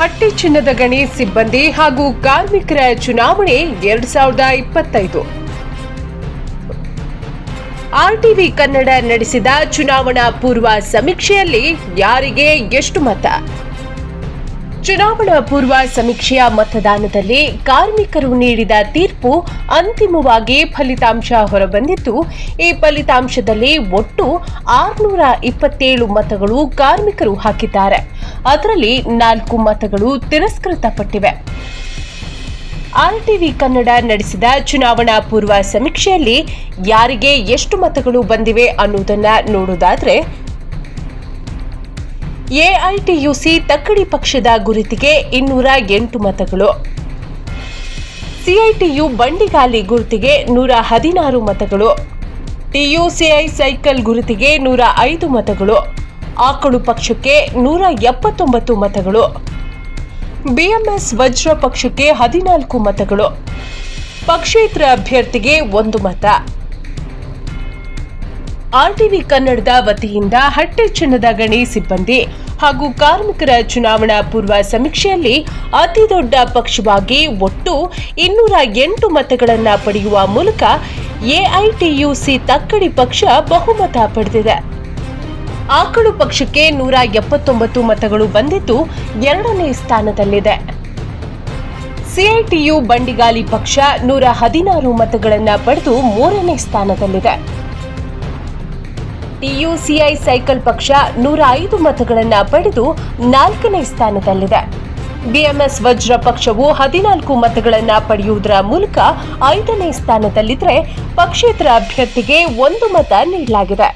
ಹಟ್ಟಿ ಚಿನ್ನದ ಗಣಿ ಸಿಬ್ಬಂದಿ ಹಾಗೂ ಕಾರ್ಮಿಕರ ಚುನಾವಣೆ ಎರಡ್ ಸಾವಿರದ ಇಪ್ಪತ್ತೈದು. ಆರ್ಟಿವಿ ಕನ್ನಡ ನಡೆಸಿದ ಚುನಾವಣಾ ಪೂರ್ವ ಸಮೀಕ್ಷೆಯಲ್ಲಿ ಯಾರಿಗೆ ಎಷ್ಟು ಮತ? ಚುನಾವಣಾ ಪೂರ್ವ ಸಮೀಕ್ಷೆಯ ಮತದಾನದಲ್ಲಿ ಕಾರ್ಮಿಕರು ನೀಡಿದ ತೀರ್ಪು ಅಂತಿಮವಾಗಿ ಫಲಿತಾಂಶ ಹೊರಬಂದಿದ್ದು ಈ ಫಲಿತಾಂಶದಲ್ಲಿ ಒಟ್ಟು ಆರುನೂರ ಇಪ್ಪತ್ತೇಳು ಮತಗಳು ಕಾರ್ಮಿಕರು ಹಾಕಿದ್ದಾರೆ. ಅದರಲ್ಲಿ ನಾಲ್ಕು ಮತಗಳು ತಿರಸ್ಕೃತಪಟ್ಟಿವೆ. ಆರ್ಟಿವಿ ಕನ್ನಡ ನಡೆಸಿದ ಚುನಾವಣಾ ಪೂರ್ವ ಸಮೀಕ್ಷೆಯಲ್ಲಿ ಯಾರಿಗೆ ಎಷ್ಟು ಮತಗಳು ಬಂದಿವೆ ಅನ್ನುವುದನ್ನು ನೋಡುವುದಾದ್ರೆ ಎಐಟಿಯುಸಿ ತಕ್ಕಡಿ ಪಕ್ಷದ ಗುರುತಿಗೆ ಇನ್ನೂರ ಎಂಟು ಮತಗಳು. ಸಿಐಟಿಯು ಬಂಡಿಗಾಲಿ ಗುರುತಿಗೆ ನೂರ ಹದಿನಾರು ಮತಗಳು. ಟಿಯುಸಿಐ ಸೈಕಲ್ ಗುರುತಿಗೆ ನೂರ ಐದು ಮತಗಳು. ಆಕಳು ಪಕ್ಷಕ್ಕೆ ನೂರ ಎಪ್ಪತ್ತೊಂಬತ್ತು ಮತಗಳು. ಬಿಎಂಎಸ್ ವಜ್ರ ಪಕ್ಷಕ್ಕೆ ಹದಿನಾಲ್ಕು ಮತಗಳು. ಪಕ್ಷೇತರ ಅಭ್ಯರ್ಥಿಗೆ ಒಂದು ಮತ. ಆರ್ಟಿವಿ ಕನ್ನಡದ ವತಿಯಿಂದ ಹಟ್ಟೆ ಚಿನ್ನದ ಗಣಿ ಸಿಬ್ಬಂದಿ ಹಾಗೂ ಕಾರ್ಮಿಕರ ಚುನಾವಣಾ ಪೂರ್ವ ಸಮೀಕ್ಷೆಯಲ್ಲಿ ಅತಿ ದೊಡ್ಡ ಪಕ್ಷವಾಗಿ ಒಟ್ಟು ಇನ್ನೂರ ಎಂಟು ಮತಗಳನ್ನು ಪಡೆಯುವ ಮೂಲಕ ಎಐಟಿಯುಸಿ ತಕ್ಕಡಿ ಪಕ್ಷ ಬಹುಮತ ಪಡೆದಿದೆ. ಆಕಳು ಪಕ್ಷಕ್ಕೆ ನೂರ ಎಪ್ಪತ್ತೊಂಬತ್ತು ಮತಗಳು ಬಂದಿದ್ದು ಎರಡನೇ ಸ್ಥಾನದಲ್ಲಿದೆ. ಸಿಐಟಿಯು ಬಂಡಿಗಾಲಿ ಪಕ್ಷ ನೂರ ಹದಿನಾರು ಮತಗಳನ್ನು ಪಡೆದು ಮೂರನೇ ಸ್ಥಾನದಲ್ಲಿದೆ. ಟಿಯುಸಿಐ ಸೈಕಲ್ ಪಕ್ಷ ನೂರ ಐದು ಮತಗಳನ್ನು ಪಡೆದು ನಾಲ್ಕನೇ ಸ್ಥಾನದಲ್ಲಿದೆ. ಬಿಎಂಎಸ್ ವಜ್ರ ಪಕ್ಷವು ಹದಿನಾಲ್ಕು ಮತಗಳನ್ನು ಪಡೆಯುವುದರ ಮೂಲಕ ಐದನೇ ಸ್ಥಾನದಲ್ಲಿದ್ದರೆ ಪಕ್ಷೇತರ ಅಭ್ಯರ್ಥಿಗೆ ಒಂದು ಮತ ನೀಡಲಾಗಿದೆ.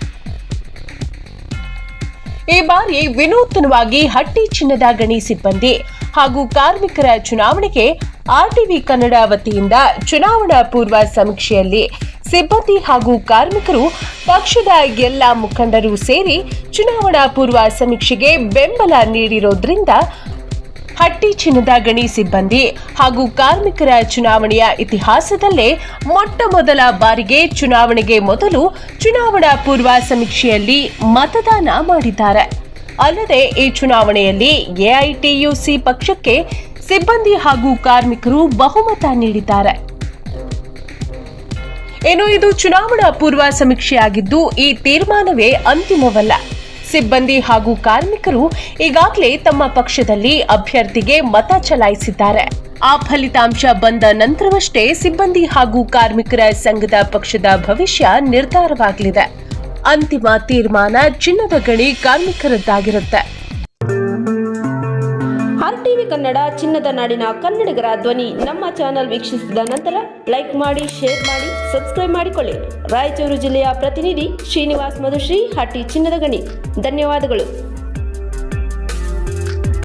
ಈ ಬಾರಿ ವಿನೂತನವಾಗಿ ಹಟ್ಟಿ ಚಿನ್ನದ ಗಣಿ ಸಿಬ್ಬಂದಿ ಹಾಗೂ ಕಾರ್ಮಿಕರ ಚುನಾವಣೆಗೆ ಆರ್ಟಿವಿ ಕನ್ನಡ ವತಿಯಿಂದ ಚುನಾವಣಾ ಪೂರ್ವ ಸಮೀಕ್ಷೆಯಲ್ಲಿ ಸಿಬ್ಬಂದಿ ಹಾಗೂ ಕಾರ್ಮಿಕರು ಪಕ್ಷದ ಎಲ್ಲ ಮುಖಂಡರು ಸೇರಿ ಚುನಾವಣಾ ಪೂರ್ವ ಸಮೀಕ್ಷೆಗೆ ಬೆಂಬಲ ನೀಡಿರೋದ್ರಿಂದ ಹಟ್ಟಿ ಚಿನ್ನದ ಗಣಿ ಸಿಬ್ಬಂದಿ ಹಾಗೂ ಕಾರ್ಮಿಕರ ಚುನಾವಣೆಯ ಇತಿಹಾಸದಲ್ಲೇ ಮೊಟ್ಟ ಮೊದಲ ಬಾರಿಗೆ ಚುನಾವಣೆಗೆ ಮೊದಲು ಚುನಾವಣಾ ಪೂರ್ವ ಸಮೀಕ್ಷೆಯಲ್ಲಿ ಮತದಾನ ಮಾಡಿದ್ದಾರೆ. ಅಲ್ಲದೆ ಈ ಚುನಾವಣೆಯಲ್ಲಿ ಎಐಟಿಯುಸಿ ಪಕ್ಷಕ್ಕೆ ಸಿಬ್ಬಂದಿ ಹಾಗೂ ಕಾರ್ಮಿಕರು ಬಹುಮತ ನೀಡಿದ್ದಾರೆ. ಇನ್ನು ಇದು ಚುನಾವಣಾ ಪೂರ್ವ ಸಮೀಕ್ಷೆಯಾಗಿದ್ದು ಈ ತೀರ್ಮಾನವೇ ಅಂತಿಮವಲ್ಲ. ಸಿಬ್ಬಂದಿ ಹಾಗೂ ಕಾರ್ಮಿಕರು ಈಗಾಗಲೇ ತಮ್ಮ ಪಕ್ಷದಲ್ಲಿ ಅಭ್ಯರ್ಥಿಗೆ ಮತ ಚಲಾಯಿಸಿದ್ದಾರೆ. ಆ ಫಲಿತಾಂಶ ಬಂದ ನಂತರವಷ್ಟೇ ಸಿಬ್ಬಂದಿ ಹಾಗೂ ಕಾರ್ಮಿಕರ ಸಂಘದ ಪಕ್ಷದ ಭವಿಷ್ಯ ನಿರ್ಧಾರವಾಗಲಿದೆ. ಅಂತಿಮ ತೀರ್ಮಾನ ಚಿನ್ನದ ಗಣಿ ಕಾರ್ಮಿಕರದ್ದಾಗಿರುತ್ತೆ. ಆರ್ಟಿವಿ ಕನ್ನಡ ಚಿನ್ನದ ನಾಡಿನ ಕನ್ನಡಿಗರ ಧ್ವನಿ ನಮ್ಮ ಚಾನೆಲ್ ವೀಕ್ಷಿಸಿದ ನಂತರ ಲೈಕ್ ಮಾಡಿ, ಶೇರ್ ಮಾಡಿ, ಸಬ್ಸ್ಕ್ರೈಬ್ ಮಾಡಿಕೊಳ್ಳಿ. ರಾಯಚೂರು ಜಿಲ್ಲೆಯ ಪ್ರತಿನಿಧಿ ಶ್ರೀನಿವಾಸ್ ಮಧುಶ್ರೀ ಹಟ್ಟಿ ಚಿನ್ನದ ಗಣಿ. ಧನ್ಯವಾದಗಳು.